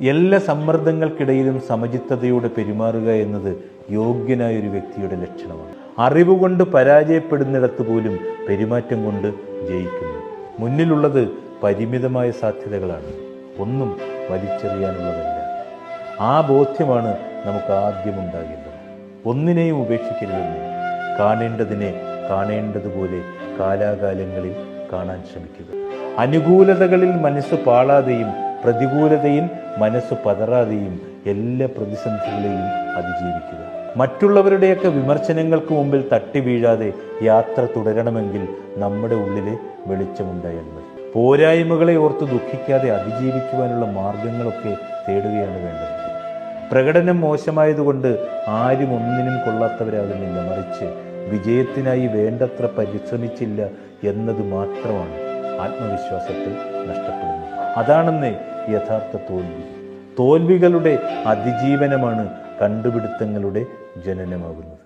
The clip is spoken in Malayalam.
എല്ലാ സമ്മർദ്ദങ്ങൾക്കിടയിലും സമചിത്തതയോടെ പെരുമാറുക എന്നത് യോഗ്യനായ ഒരു വ്യക്തിയുടെ ലക്ഷണമാണ്. അറിവുകൊണ്ട് പരാജയപ്പെടുന്നിടത്ത് പോലും പെരുമാറ്റം കൊണ്ട് ജയിക്കുന്നു. മുന്നിലുള്ളത് പരിമിതമായ സാധ്യതകളാണ്. ഒന്നും വലിച്ചെറിയാനുള്ളതല്ല. ആ ബോധ്യമാണ് നമുക്ക് ആദ്യം ഉണ്ടാകേണ്ടത്. ഒന്നിനെയും ഉപേക്ഷിക്കരുതെന്ന് കാണേണ്ടതിനെ കാണേണ്ടതുപോലെ കാലാകാലങ്ങളിൽ കാണാൻ ശ്രമിക്കുക. അനുകൂലതകളിൽ മനസ്സ് പാളാതെയും പ്രതികൂലതയിൽ മനസ്സ് പതറാതെയും എല്ലാ പ്രതിസന്ധികളെയും അതിജീവിക്കുക. മറ്റുള്ളവരുടെയൊക്കെ വിമർശനങ്ങൾക്ക് മുമ്പിൽ തട്ടി വീഴാതെ യാത്ര തുടരണമെങ്കിൽ നമ്മുടെ ഉള്ളിലെ വെളിച്ചമുണ്ടായാൽ മതി പോരായ്മകളെ ഓർത്ത് ദുഃഖിക്കാതെ അതിജീവിക്കുവാനുള്ള മാർഗങ്ങളൊക്കെ തേടുകയാണ് വേണ്ടത്. പ്രകടനം മോശമായതുകൊണ്ട് ആരും ഒന്നിനും കൊള്ളാത്തവരാകുന്നില്ല. മറിച്ച് വിജയത്തിനായി വേണ്ടത്ര പരിശ്രമിച്ചില്ല എന്നത് മാത്രമാണ് ആത്മവിശ്വാസത്തെ നഷ്ടപ്പെടുന്നു. അതാണെന്ന് യഥാർത്ഥ തോൽവി. തോൽവികളുടെ അതിജീവനമാണ് കണ്ടുപിടുത്തങ്ങളുടെ ജനനമാകുന്നത്.